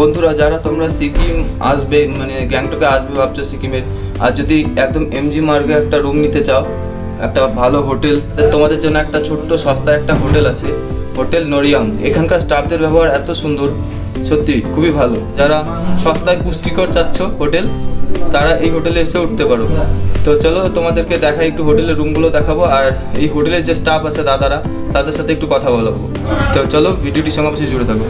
বন্ধুরা, যারা তোমরা সিকিম আসবে মানে গ্যাংটকে আসবে, ভাবছ সিকিমের, আর যদি একদম এমজি মার্গে একটা রুম নিতে চাও, একটা ভালো হোটেল, তোমাদের জন্য একটা ছোট্ট সস্তা একটা হোটেল আছে, হোটেল নরিয়াং এখানকার স্টাফদের ব্যবহার এত সুন্দর, সত্যি খুবই ভালো। যারা সস্তায় পুষ্টিকর চাচ্ছ হোটেল, তারা এই হোটেলে এসে উঠতে পারো। তো চলো, তোমাদেরকে দেখাই একটু হোটেলের রুমগুলো দেখাবো, আর এই হোটেলের যে স্টাফ আছে দাদারা, তাদের সাথে একটু কথা বলাবো। তো চলো ভিডিওটির সঙ্গে জুড়ে থাকো।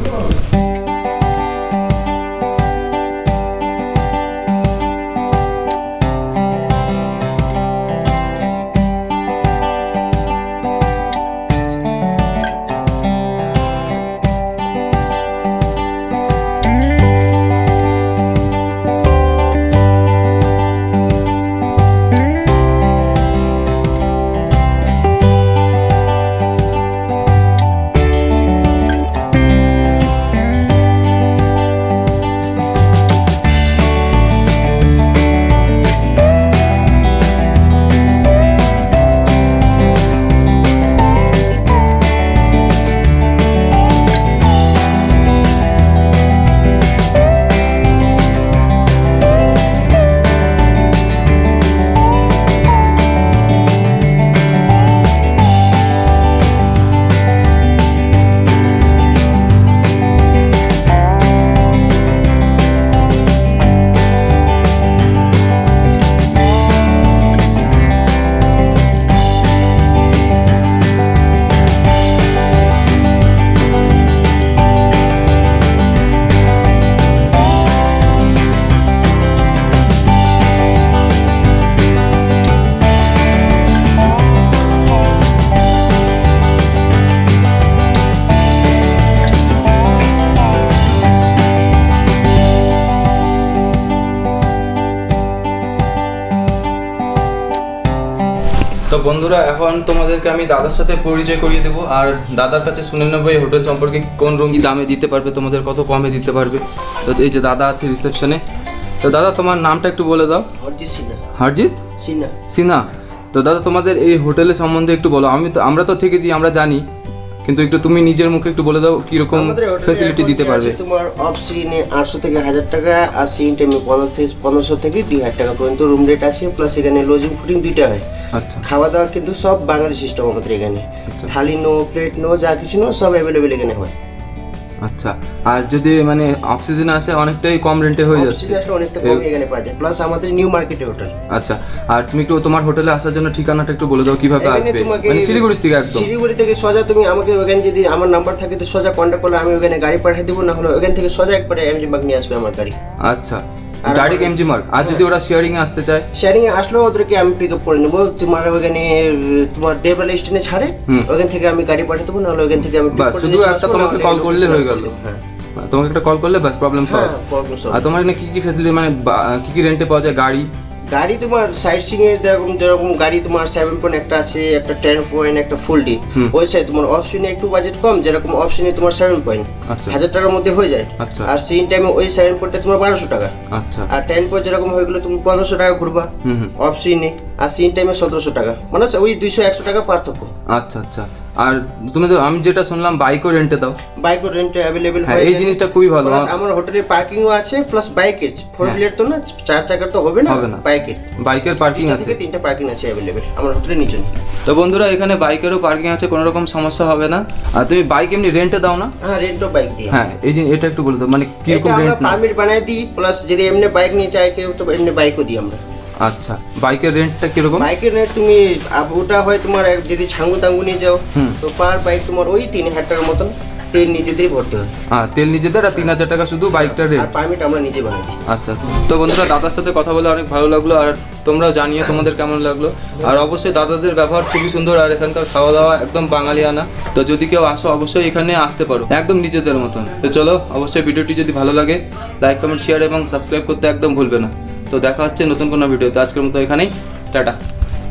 তো বন্ধুরা এখন তোমাদেরকে আমি দাদার সাথে পরিচয় করিয়ে দেবো। আর দাদার কাছে শুনে নেব এই হোটেল সম্পর্কে কোন রুম দামে দিতে পারবে তোমাদের কত কমে দিতে পারবে। তো এই যে দাদা আছে রিসেপশনে তো দাদা তোমার নামটা একটু বলে দাও। হরজিৎ সিনহা। হারজিৎ সিনহা। সিনহা। তো দাদা তোমাদের এই হোটেলের সম্বন্ধে একটু বলো। আমি তো আমরা তো থেকেছি আমরা জানি। কিন্তু একটু তুমি নিজের মুখে একটু বলে দাও কীরকম রকম ফ্যাসিলিটি ফেসিলিটি দিতে পারবে। তোমার অফ সিজনে আটশো থেকে হাজার টাকা আর সিজন টাইমে পনেরো থেকে পনেরোশো থেকে দুই হাজার টাকা পর্যন্ত রুম রেট আছে প্লাস এখানে লজিং ফুডিং দুইটা হয়। আচ্ছা। খাওয়া দাওয়া কিন্তু সব বাঙালি সিস্টেম আমাদের এখানে। আচ্ছা। থালি নো প্লেট নো যা কিছু নো সব অ্যাভেলেবেল এখানে হয়। আচ্ছা আর যদি মানে অফ সিজনে আসে অনেকটাই কম রেন্টে হয়ে যাচ্ছে। অফ সিজনে অনেকটা কম এখানে পাওয়া যায়। প্লাস আমাদের নিউ মার্কেটে হোটেল আচ্ছা আর তুমি একটু তোমার হোটেলে আসার জন্য ঠিকানাটা একটু বলে দাও কীভাবে আসবে? মানে শিলিগুড়ি থেকে একদম। শিলিগুড়ি থেকে সোজা তুমি আমাকে ওখানে যদি আমার নাম্বার থাকে তো সোজা কন্ট্যাক্ট করলে আমি ওখানে গাড়ি পাঠিয়ে দেবো না হলে ওখান থেকে সোজা একবারে এমজি বাগ নিয়ে আসবে আমার গাড়ি। আচ্ছা ডাইরেক্ট এমজি মার্ক আর যদি ওরা শেয়ারিং এ আসতে চায়? শেয়ারিং এ আসলেও ওদেরকে আমি পিক আপ করে নেব তোমার ওখানে তোমার দেবরালা স্টেশনে ছাড়ে ওখান থেকে আমি গাড়ি পাঠিয়ে দেবো নাহলে ওখান থেকে আমি বাস, শুধু একটা তোমাকে কল করলে হয়ে গেল। হ্যাঁ তোমাকে একটা কল করলে বাস প্রবলেম সলভ হ্যাঁ আর তোমার এখানে কি কি ফ্যাসিলিটি মানে কি কি রেন্টে পাওয়া যায়? গাড়ি? গাড়ি তোমার সাইড সিং এর যেরকম যেরকম গাড়ি তোমার সেভেন পয়েন্ট একটা আছে একটা টেন পয়েন্ট একটা ফুল ডি ওই সাইড তোমার অপশনে একটু বাজেট কম যেরকম অপশনে তোমার সেভেন পয়েন্ট আচ্ছা। হাজার টাকার মধ্যে হয়ে যায়। আচ্ছা। আর সিন টাইমে ওই সেভেন পয়েন্টটা তোমার বারোশো টাকা। আচ্ছা। আর টেন পয়েন্ট যেরকম হয়ে গেলে তুমি পনেরোশো টাকা ঘুরবা। সিনে আর সিন টাইমে সতেরোশো টাকা। মানে ওই দুইশো একশো টাকা পার্থক্য। আচ্ছা আচ্ছা। আর তুমি তো আমি যেটা শুনলাম বাইকও রেন্টে দাও। বাইক রেন্টে অ্যাভেলেবেল হ্যাঁ এই জিনিসটা খুবই ভালো। প্লাস আমার হোটেলে পার্কিংও আছে প্লাস বাইকের ফোর। হুইলার তো না চার চাকার তো হবে না হবে না। বাইকের বাইকের পার্কিং আছে। তিনটা পার্কিং আছে অ্যাভেলেবেল আমার হোটেলের নিচে তো বন্ধুরা এখানে বাইকেরও পার্কিং আছে কোনো রকম সমস্যা হবে না। আর তুমি বাইক এমনি রেন্টে দাও না? হ্যাঁ রেন্টও বাইক দিই হ্যাঁ এই জিনিস এটা একটু বলে দাও মানে কীরকম আমরা রেন্ট না? পারমিট বানাই দিই প্লাস যদি এমনি বাইক নিয়ে চাই কেউ তো এমনি বাইকও দিই আমরা। আচ্ছা বাইকের রেন্টটা কীরকম? বাইকের রেট তুমি ওটা হয় তোমার যদি ছাঙ্গু তাঙ্গু নিয়ে যাও তো পার বাইক তোমার ওই তিন হাজার টাকার মতন তেল নিজেদেরই ভরতে হয়। হ্যাঁ তেল নিজেদের আর তিন হাজার টাকা শুধু বাইকটার রেট আর পারমিট আমরা নিজে বানাই দিই। আচ্ছা আচ্ছা। তো বন্ধুরা দাদার সাথে কথা বলে অনেক ভালো লাগল আর তোমরাও জানিও তোমাদের কেমন লাগল। আর অবশ্যই দাদাদের ব্যবহার খুবই সুন্দর আর এখানকার খাওয়া দাওয়া একদম বাঙালি আনা তো যদি কেউ আসো অবশ্যই এখানে আসতে পারো একদম নিজেদের মতন। তো চলো অবশ্যই ভিডিওটি যদি ভালো লাগে লাইক কমেন্ট শেয়ার এবং সাবস্ক্রাইব করতে একদম ভুলবে না। তো দেখা হচ্ছে নতুন কোনো ভিডিওতে। আজকের মতো এখানেই। টাটা।